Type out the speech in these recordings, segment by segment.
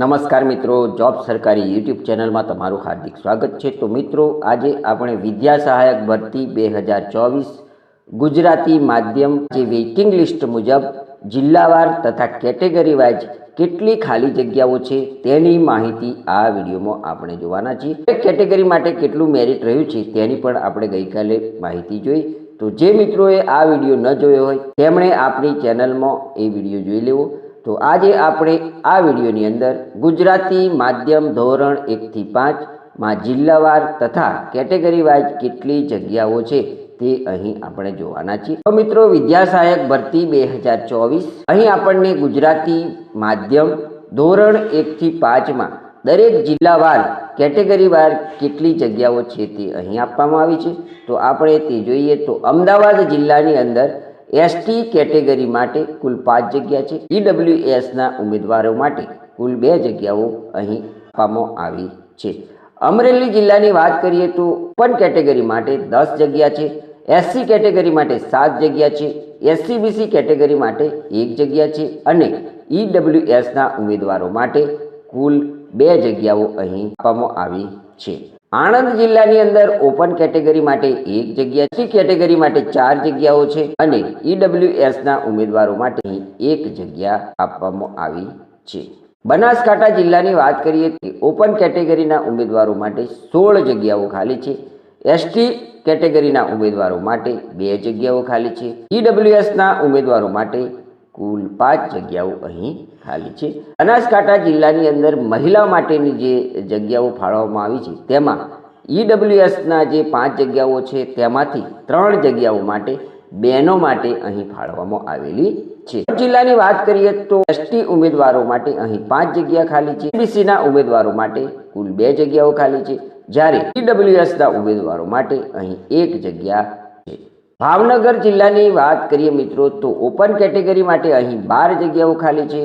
નમસ્કાર મિત્રો, જોબ સરકારી યુટ્યુબ ચેનલમાં તમારું હાર્દિક સ્વાગત છે. તો મિત્રો, આજે આપણે વિદ્યા સહાયક ભરતી બે હજાર ચોવીસ ગુજરાતી માધ્યમ જે વેઇટિંગ લિસ્ટ મુજબ જિલ્લાવાર તથા કેટેગરી વાઇઝ કેટલી ખાલી જગ્યાઓ છે તેની માહિતી આ વિડીયોમાં આપણે જોવાના છીએ. કેટેગરી માટે કેટલું મેરિટ રહ્યું છે તેની પણ આપણે ગઈકાલે માહિતી જોઈ. તો જે મિત્રોએ આ વીડિયો ન જોયો હોય, તેમણે આપણી ચેનલમાં એ વીડિયો જોઈ લેવો. તો આજે આપણે આ વિડીયોની અંદર ગુજરાતી માધ્યમ ધોરણ એકથી પાંચમાં જિલ્લાવાર તથા કેટેગરી વાઇઝ કેટલી જગ્યાઓ છે તે અહીં આપણે જોવાના છીએ. તો મિત્રો વિદ્યા સહાયક ભરતી બે હજાર ચોવીસ. અહીં આપણને ગુજરાતી માધ્યમ ધોરણ એકથી પાંચમાં દરેક જિલ્લાવાર કેટેગરી વાર કેટલી જગ્યાઓ છે તે અહીં આપવામાં આવી છે. તો આપણે તે જોઈએ તો અમદાવાદ જિલ્લાની અંદર એસટી કેટેગરી માટે કુલ પાંચ જગ્યા છે. ઈડબ્લ્યુએસના ઉમેદવારો માટે કુલ બે જગ્યાઓ અહીં આપવામાં આવી છે. અમરેલી જિલ્લાની વાત કરીએ તો ઓપન કેટેગરી માટે દસ જગ્યા છે. એસસી કેટેગરી માટે સાત જગ્યા છે. એસસીબીસી કેટેગરી માટે એક જગ્યા છે અને ઈડબ્લ્યુએસના ઉમેદવારો માટે કુલ બે જગ્યાઓ અહીં આપવામાં આવી છે. આણંદ જિલ્લાની અંદર ઓપન કેટેગરી માટે એક જગ્યા સી કેટેગરી માટે ચાર જગ્યાઓ છે અને ઈડબ્લ્યુએસના ઉમેદવારો માટે એક જગ્યા આપવામાં આવી છે. બનાસકાંઠા જિલ્લાની વાત કરીએ તો ઓપન કેટેગરીના ઉમેદવારો માટે સોળ જગ્યાઓ ખાલી છે. એસટી કેટેગરીના ઉમેદવારો માટે બે જગ્યાઓ ખાલી છે. ઈડબ્લ્યુએસના ઉમેદવારો માટે કુલ પાંચ જગ્યાઓ અહીં ખાલી છે. બનાસકાંઠા જિલ્લાની અંદર મહિલા માટેની જે જગ્યાઓ ફાળવવામાં આવી છે, તેમાં ઈડબ્લ્યુએસના જે પાંચ જગ્યાઓ છે, તેમાંથી ત્રણ જગ્યાઓ માટે બહેનો માટે અહીં ફાળવવામાં આવેલી છે. જિલ્લાની વાત કરીએ તો એસટી ઉમેદવારો માટે અહીં પાંચ જગ્યા ખાલી છે. બીસીના ઉમેદવારો માટે કુલ બે જગ્યાઓ ખાલી છે. જ્યારે ઈડબ્લ્યુએસના ઉમેદવારો માટે અહીં એક જગ્યા ભાવનગર જિલ્લાની વાત કરીએ મિત્રો, તો ઓપન કેટેગરી માટે અહીં બાર જગ્યાઓ ખાલી છે.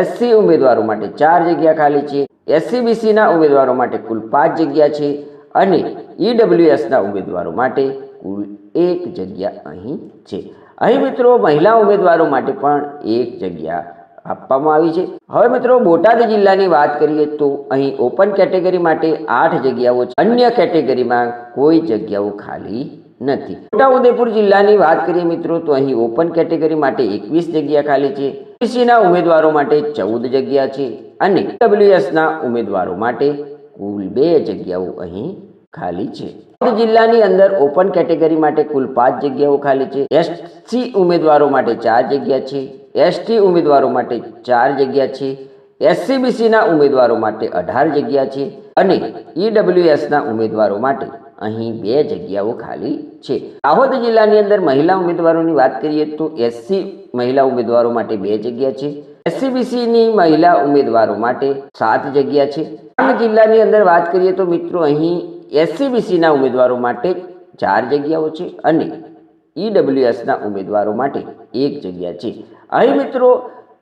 એસસી ઉમેદવારો માટે ચાર જગ્યા ખાલી છે. એસસી બીસીના ઉમેદવારો માટે કુલ પાંચ જગ્યા છે અને ઈડબ્લ્યુએસના ઉમેદવારો માટે કુલ એક જગ્યા અહીં છે. અહીં મિત્રો, મહિલા ઉમેદવારો માટે પણ એક જગ્યા આપવામાં આવી છે. હવે મિત્રો, બોટાદ જિલ્લાની વાત કરીએ તો અહીં ઓપન કેટેગરી માટે આઠ જગ્યાઓ છે. અન્ય કેટેગરીમાં કોઈ જગ્યાઓ ખાલી નથી. છોટાઉદેપુર જિલ્લાની વાત કરીએ મિત્રો, તો અહીં ઓપન કેટેગરી માટે એકવીસ જગ્યા ખાલી છે. ઓબીસીના ઉમેદવારો માટે ચૌદ જગ્યા છે અને ડબલ્યુએસના ઉમેદવારો માટે કુલ બે જગ્યાઓ અહીં ખાલી છે. જિલ્લાની અંદર ઓપન કેટેગરી માટે કુલ પાંચ જગ્યાઓ ખાલી છે. એસસી ઉમેદવારો માટે ચાર જગ્યા છે. એસટી ઉમેદવારો માટે ચાર જગ્યા છે. એસસીબીસીના ઉમેદવારો માટે અઢાર જગ્યા છે અને ઈડબ્લ્યુએસના ઉમેદવારો માટે અહીં બે જગ્યાઓ ખાલી છે. દાહોદ જિલ્લાની અંદર મહિલા ઉમેદવારોની વાત કરીએ તો એસસી મહિલા ઉમેદવારો માટે બે જગ્યા છે. એસસીબીસીની મહિલા ઉમેદવારો માટે સાત જગ્યા છે. ડાંગ જિલ્લાની અંદર વાત કરીએ તો મિત્રો અહીં એસસીબીસીના ઉમેદવારો માટે ચાર જગ્યાઓ છે અને ઈડબ્લ્યુએસના ઉમેદવારો માટે એક જગ્યા છે. અહીં મિત્રો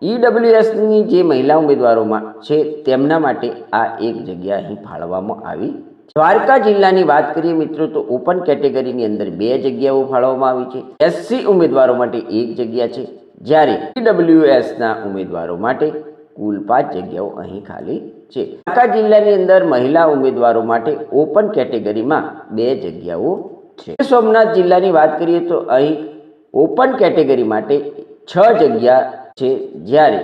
ઈડબ્લ્યુએસની જે મહિલા ઉમેદવારોમાં છે તેમના માટે આ એક જગ્યા અહીં ફાળવવામાં આવી દ્વારકા જિલ્લાની વાત કરીએ મિત્રો, તો ઓપન કેટેગરીની અંદર બે જગ્યાઓ ફાળવવામાં આવી છે. એસસી ઉમેદવારો માટે એક જગ્યા છે. જ્યારે ઈડબ્લ્યુએસના ઉમેદવારો માટે કુલ પાંચ જગ્યાઓ અહીં ખાલી છે. દ્વારકા જિલ્લાની અંદર મહિલા ઉમેદવારો માટે ઓપન કેટેગરીમાં બે જગ્યાઓ છે. સોમનાથ જિલ્લાની વાત કરીએ તો અહીં ઓપન કેટેગરી માટે છ જગ્યા છે. જ્યારે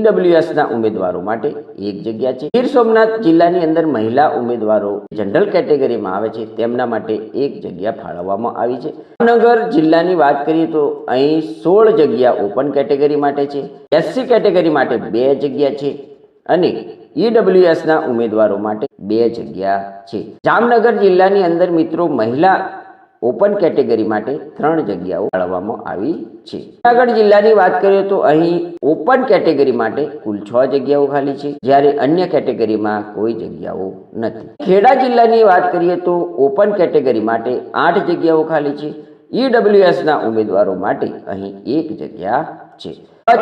ઈડબ્લ્યુએસના ઉમેદવારો માટે એક જગ્યા છે. ગીર સોમનાથ જિલ્લાની અંદર મહિલા ઉમેદવારો જનરલ કેટેગરીમાં આવે છે. તેમના માટે એક જગ્યા ફાળવવામાં આવી છે. ભાવનગર જિલ્લાની વાત કરીએ તો અહીં સોળ જગ્યા ઓપન કેટેગરી માટે છે. એસસી કેટેગરી માટે બે જગ્યા છે અને ઈડબ્લ્યુએસના ઉમેદવારો માટે બે જગ્યા છે. જામનગર જિલ્લાની અંદર મિત્રો મહિલા ઓપન કેટેગરી માટે ત્રણ જગ્યાઓ ફાળવવામાં આવી છે. જૂનાગઢ જિલ્લાની વાત કરીએ તો અહીં ઓપન કેટેગરી માટે કુલ છ જગ્યાઓ ખાલી છે, જ્યારે અન્ય કેટેગરીમાં કોઈ જગ્યાઓ નથી. ખેડા જિલ્લાની વાત કરીએ તો ઓપન કેટેગરી માટે આઠ જગ્યાઓ ખાલી છે. ઈડબ્લ્યુએસના ઉમેદવારો માટે અહીં એક જગ્યા છે.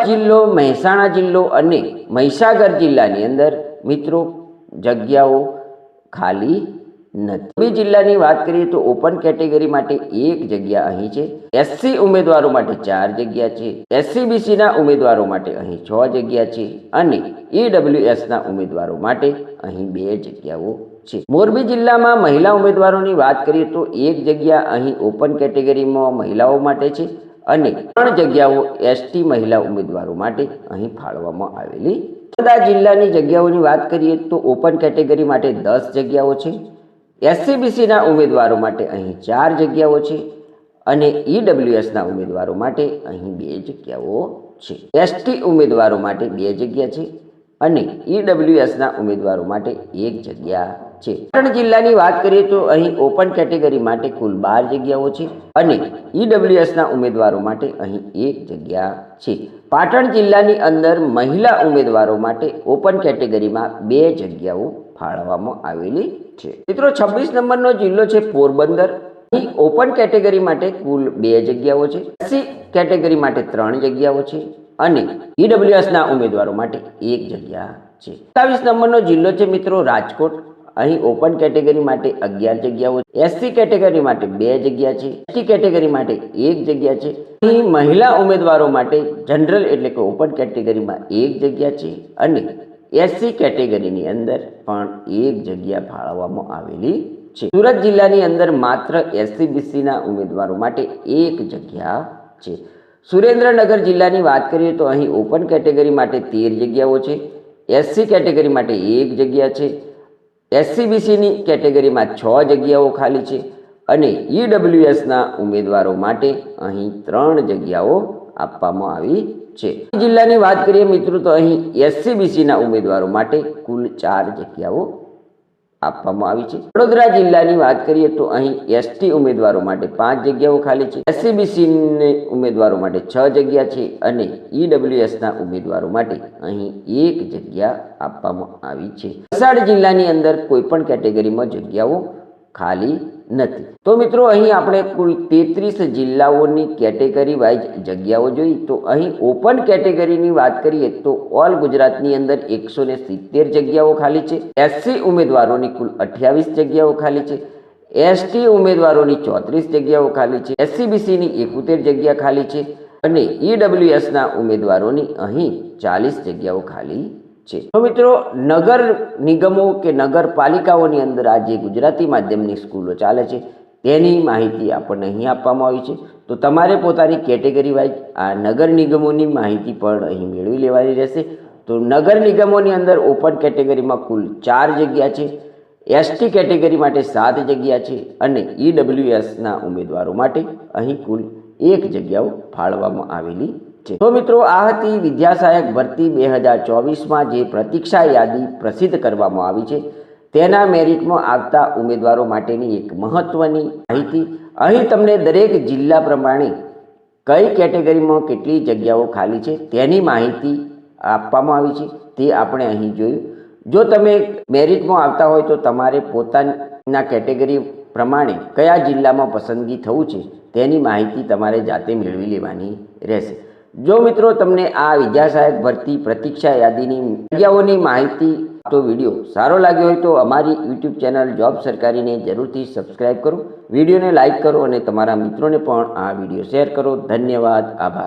જિલ્લો, મહેસાણા જિલ્લો અને મહીસાગર જિલ્લાની અંદર મિત્રો જગ્યાઓ ખાલી નથી. મોરબી જિલ્લાની વાત કરીએ તો ઓપન કેટેગરી માટે એક જગ્યા અહીં છે. એસસી ઉમેદવારો માટે ચાર જગ્યા છે. એસસીબીસી ના ઉમેદવારો માટે અહીં છ જગ્યા છે અને ઈડબ્લ્યુએસ ના ઉમેદવારો માટે અહીં બે જગ્યાઓ છે. મોરબી જિલ્લામાં મહિલા ઉમેદવારોની વાત કરીએ તો એક જગ્યા અહીં ઓપન કેટેગરીમાં મહિલાઓ માટે છે અને ત્રણ જગ્યાઓ એસટી મહિલા ઉમેદવારો માટે અહીં ફાળવવામાં આવેલી નર્મદા જિલ્લાની જગ્યાઓની વાત કરીએ તો ઓપન કેટેગરી માટે દસ જગ્યાઓ છે. એસસીબીસીના ઉમેદવારો માટે અહીં ચાર જગ્યાઓ છે અને ઈડબ્લ્યુએસના ઉમેદવારો માટે અહીં બે જગ્યાઓ છે. એસટી ઉમેદવારો માટે બે જગ્યા છે અને ઈડબ્લ્યુએસના ઉમેદવારો માટે એક જગ્યા છે. પાટણ જિલ્લાની વાત કરીએ તો અહીં ઓપન કેટેગરી માટે કુલ બાર જગ્યાઓ છે અને ઈડબ્લ્યુએસના ઉમેદવારો માટે અહીં એક જગ્યા છે. પાટણ જિલ્લાની અંદર મહિલા ઉમેદવારો માટે ઓપન કેટેગરીમાં બે જગ્યાઓ ફાળવવામાં આવેલી છે. મિત્રો, છવ્વીસ નંબરનો જિલ્લો છે પોરબંદર. ઓપન કેટેગરી માટે કુલ બે જગ્યાઓ છે. એસસી કેટેગરી માટે ત્રણ જગ્યાઓ છે અને ઈડબ્લ્યુએસના ઉમેદવારો માટે એક જગ્યા છે. સત્તાવીસ નંબરનો જિલ્લો છે મિત્રો રાજકોટ. અહીં ઓપન કેટેગરી માટે અગિયાર જગ્યાઓ એસસી કેટેગરી માટે બે જગ્યા છે. એસટી કેટેગરી માટે એક જગ્યા છે. અહીં મહિલા ઉમેદવારો માટે જનરલ એટલે કે ઓપન કેટેગરીમાં એક જગ્યા છે અને એસસી કેટેગરીની અંદર પણ એક જગ્યા ફાળવવામાં આવેલી છે. સુરત જિલ્લાની અંદર માત્ર એસસીબીસીના ઉમેદવારો માટે એક જગ્યા છે. સુરેન્દ્રનગર જિલ્લાની વાત કરીએ તો અહીં ઓપન કેટેગરી માટે તેર જગ્યાઓ છે. એસસી કેટેગરી માટે એક જગ્યા છે. એસસીબીસીની કેટેગરીમાં છ જગ્યાઓ ખાલી છે અને ઈડબ્લ્યુએસના ઉમેદવારો માટે અહીં ત્રણ જગ્યાઓ આપવામાં આવી છે. જિલ્લાની વાત કરીએ મિત્રો તો અહીં એસસીબીસીના ઉમેદવારો માટે કુલ ચાર જગ્યાઓ આપવામાં આવી છે. વડોદરા જિલ્લાની વાત કરીએ તો અહીં એસટી ઉમેદવારો માટે પાંચ જગ્યાઓ ખાલી છે. એસસીબીસી ઉમેદવારો માટે છ જગ્યા છે અને ઈડબ્લ્યુએસના ઉમેદવારો માટે અહીં એક જગ્યા આપવામાં આવી છે. વલસાડ જિલ્લાની અંદર કોઈ પણ કેટેગરીમાં જગ્યાઓ ખાલી નથી. તો મિત્રો, અહીં આપણે કુલ તેત્રીસ જિલ્લાઓની કેટેગરી વાઇઝ જગ્યાઓ જોઈ. તો અહીં ઓપન કેટેગરીની વાત કરીએ તો ઓલ ગુજરાતની અંદર એકસો સિત્તેર જગ્યાઓ ખાલી છે. એસસી ઉમેદવારોની કુલ અઠ્યાવીસ જગ્યાઓ ખાલી છે. એસટી ઉમેદવારોની ચોત્રીસ જગ્યાઓ ખાલી છે. એસસીબીસીની એકોતેર જગ્યા ખાલી છે. અને ઈડબ્લ્યુએસના ઉમેદવારોની અહીં ચાલીસ જગ્યાઓ ખાલી છે. તો મિત્રો, નગર નિગમો કે નગરપાલિકાઓની અંદર આ જે ગુજરાતી માધ્યમની સ્કૂલો ચાલે છે. તેની માહિતી આપણને અહીં આપવામાં આવી છે. તો તમારે પોતાની કેટેગરી વાઇઝ આ નગર નિગમોની માહિતી પણ અહીં મેળવી લેવાની રહેશે. તો નગર નિગમોની અંદર ઓપન કેટેગરીમાં કુલ ચાર જગ્યા છે. એસટી કેટેગરી માટે સાત જગ્યા છે અને ઈડબ્લ્યુએસના ઉમેદવારો માટે અહીં કુલ એક જગ્યાઓ ફાળવવામાં આવેલી છે. તો મિત્રો, આ હતી વિદ્યાસહાયક ભરતી બે હજાર ચોવીસમાં જે પ્રતીક્ષા યાદી પ્રસિદ્ધ કરવામાં આવી છે. તેના મેરિટમાં આવતા ઉમેદવારો માટેની એક મહત્વની માહિતી. અહીં તમને દરેક જિલ્લા પ્રમાણે કઈ કેટેગરીમાં કેટલી જગ્યાઓ ખાલી છે તેની માહિતી આપવામાં આવી છે. તે આપણે અહીં જોયું. જો તમે મેરિટમાં આવતા હોય તો તમારે પોતાના કેટેગરી પ્રમાણે કયા જિલ્લામાં પસંદગી થવું છે તેની માહિતી તમારે જાતે મેળવી લેવાની રહેશે. જો મિત્રો તમને આ વિદ્યા સહાયક ભરતી પ્રતીક્ષા યાદીની જગ્યાઓની માહિતી તો વીડિયો સારો લાગ્યો હોય તો અમારી યુટ્યુબ ચેનલ જોબ સરકારીને જરૂરથી સબસ્ક્રાઈબ કરો, વિડીયોને લાઇક કરો અને તમારા મિત્રોને પણ આ વીડિયો શેર કરો. ધન્યવાદ, આભાર.